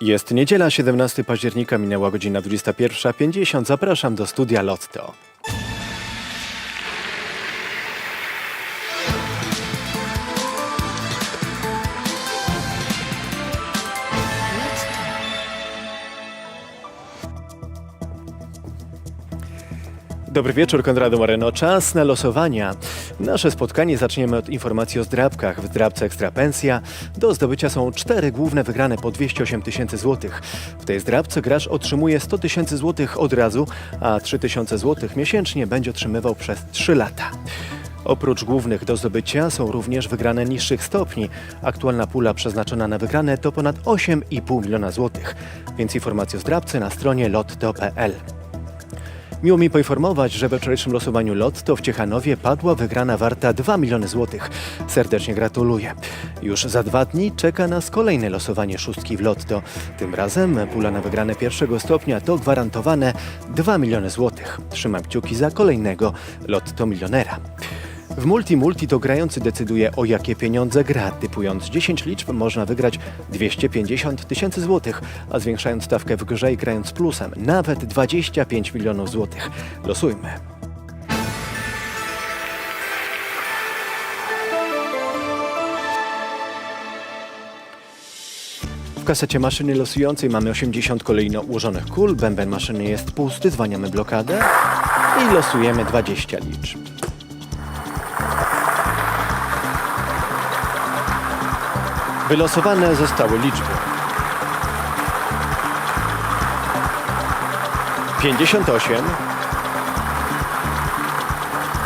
Jest niedziela, 17 października, minęła godzina 21.50. Zapraszam do studia Lotto. Dobry wieczór, Konrado Moreno. Czas na losowania. Nasze spotkanie zaczniemy od informacji o zdrabkach. W zdrabce Ekstra Pensja do zdobycia są cztery główne wygrane po 208 tysięcy złotych. W tej zdrabce gracz otrzymuje 100 tysięcy złotych od razu, a 3 tysiące złotych miesięcznie będzie otrzymywał przez 3 lata. Oprócz głównych do zdobycia są również wygrane niższych stopni. Aktualna pula przeznaczona na wygrane to ponad 8,5 miliona złotych. Więc informacje o zdrabce na stronie lotto.pl. Miło mi poinformować, że we wczorajszym losowaniu Lotto w Ciechanowie padła wygrana warta 2 miliony złotych. Serdecznie gratuluję. Już za dwa dni czeka nas kolejne losowanie szóstki w Lotto. Tym razem pula na wygrane pierwszego stopnia to gwarantowane 2 miliony złotych. Trzymam kciuki za kolejnego Lotto milionera. W Multi Multi to grający decyduje o jakie pieniądze gra. Typując 10 liczb można wygrać 250 tysięcy złotych, a zwiększając stawkę w grze i grając plusem nawet 25 milionów złotych. Losujmy. W kasecie maszyny losującej mamy 80 kolejno ułożonych kul, bęben maszyny jest pusty, zwaniamy blokadę i losujemy 20 liczb. Wylosowane zostały liczby. 58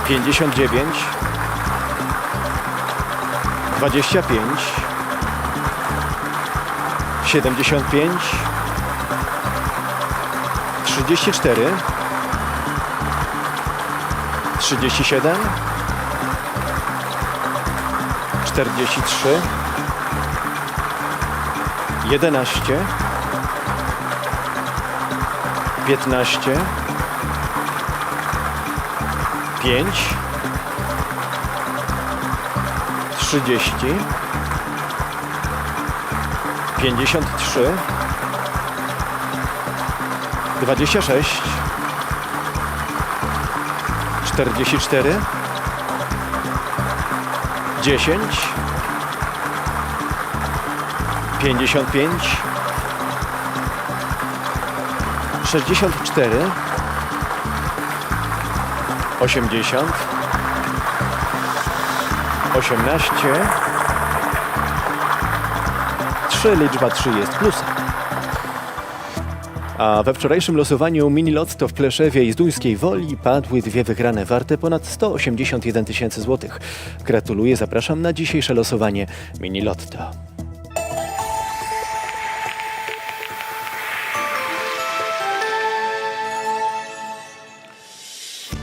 59 25 75 34 37 43 11 15 5 30 53 26 44 10 55 64 80 18 3 liczba 3 jest plusem. A we wczorajszym losowaniu mini lotto w Pleszewie i Zduńskiej Woli padły dwie wygrane warte ponad 181 tysięcy złotych. Gratuluję, zapraszam na dzisiejsze losowanie mini lotto.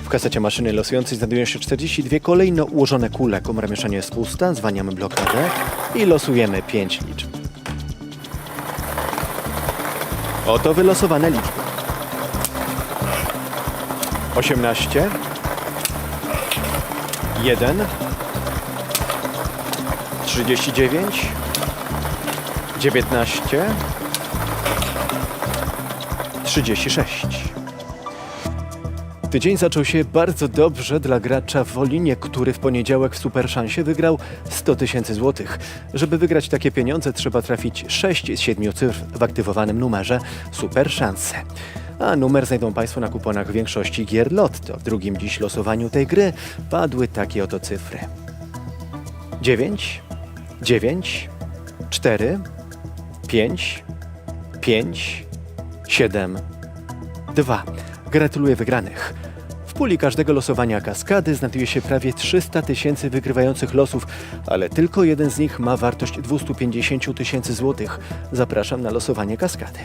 W kasecie maszyny losującej znajdują się 42 kolejno ułożone kule. Komora mieszania jest pusta, zwaniamy blokadę i losujemy 5 liczb. Oto wylosowane liczby. 18 1 39 19 36 Tydzień zaczął się bardzo dobrze dla gracza w Wolinie, który w poniedziałek w Super Szansie wygrał 100 tysięcy złotych. Żeby wygrać takie pieniądze trzeba trafić 6 z 7 cyfr w aktywowanym numerze Super Szanse. A numer znajdą Państwo na kuponach większości gier Lotto. W drugim dziś losowaniu tej gry padły takie oto cyfry. 9, 9, 4, 5, 5, 7, 2. Gratuluję wygranych. W puli każdego losowania kaskady znajduje się prawie 300 tysięcy wygrywających losów, ale tylko jeden z nich ma wartość 250 tysięcy złotych. Zapraszam na losowanie kaskady.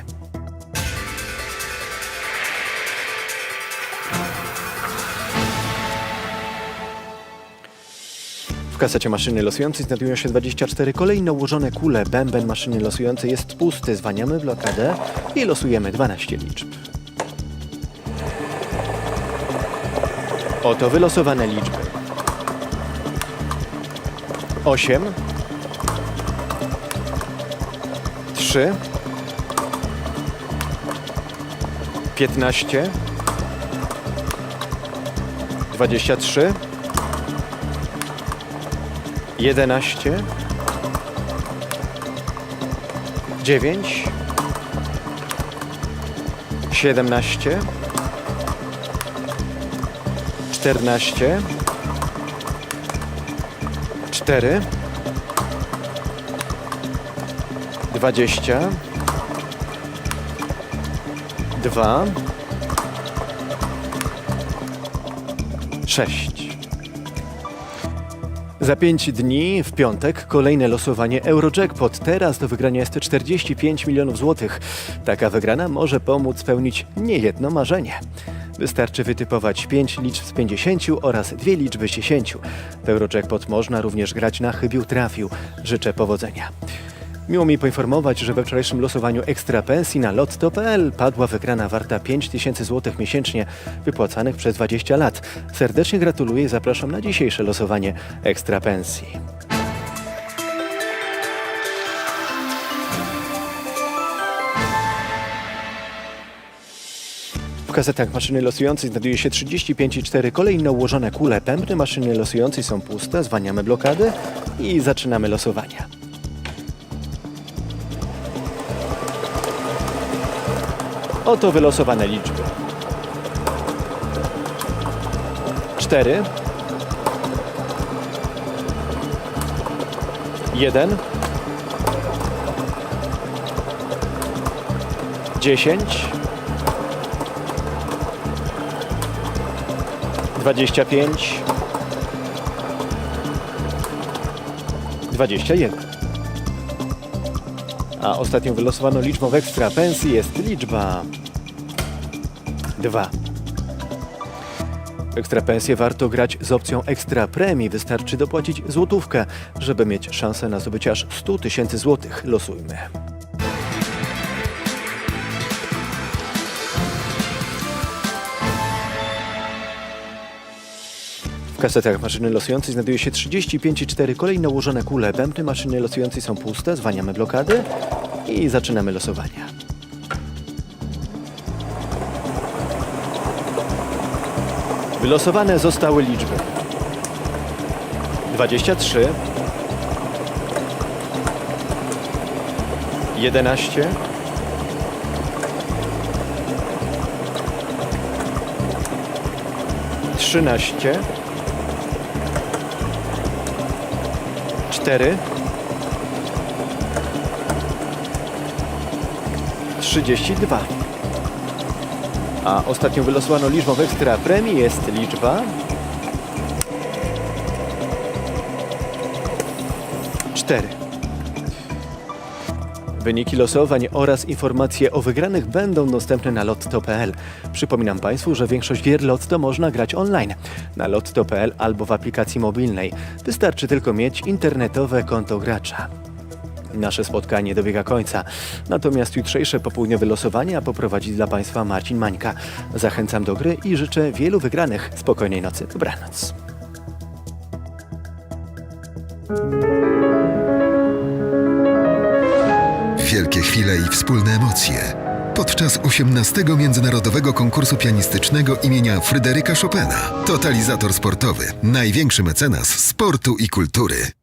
W kasecie maszyny losującej znajdują się 24 kolejno ułożone kule. Bęben maszyny losującej jest pusty. Zwaniamy blokadę i losujemy 12 liczb. Oto wylosowane liczby. 8 3 15, 23, 11, 9, 17, 14, 4, 20, 2, 6. Za 5 dni, w piątek, kolejne losowanie Eurojackpot. Teraz do wygrania jest 45 milionów złotych. Taka wygrana może pomóc spełnić niejedno marzenie. Wystarczy wytypować 5 liczb z 50 oraz dwie liczby z 10. W Eurojackpot można również grać na chybił trafił. Życzę powodzenia. Miło mi poinformować, że we wczorajszym losowaniu ekstra pensji na lotto.pl padła wygrana warta 5000 zł miesięcznie, wypłacanych przez 20 lat. Serdecznie gratuluję i zapraszam na dzisiejsze losowanie ekstra pensji. W kasetach maszyny losującej znajduje się 35,4 kolejno ułożone kule. Pępny maszyny losującej są puste, zwalniamy blokady i zaczynamy losowanie. Oto wylosowane liczby. 4 1 10 25 21 a ostatnią wylosowaną liczbą w ekstra pensji jest liczba 2. W ekstra pensję warto grać z opcją ekstra premii. Wystarczy dopłacić złotówkę, żeby mieć szansę na zdobycie aż 100 tysięcy złotych. Losujmy. Kasetach maszyny losującej znajduje się 35,4 kolejno ułożone kule. Bębny maszyny losującej są puste, zwalniamy blokady i zaczynamy losowanie. Wylosowane zostały liczby 23 11 13 4 32 A ostatnią wylosowaną liczbą w ekstra. Premii jest liczba 4 Wyniki losowań oraz informacje o wygranych będą dostępne na lotto.pl. Przypominam Państwu, że większość gier Lotto można grać online na lotto.pl albo w aplikacji mobilnej. Wystarczy tylko mieć internetowe konto gracza. Nasze spotkanie dobiega końca, natomiast jutrzejsze popołudniowe losowania poprowadzi dla Państwa Marcin Mańka. Zachęcam do gry i życzę wielu wygranych. Spokojnej nocy, dobranoc. Chwile i wspólne emocje. Podczas 18. Międzynarodowego Konkursu Pianistycznego imienia Fryderyka Chopina. Totalizator sportowy. Największy mecenas sportu i kultury.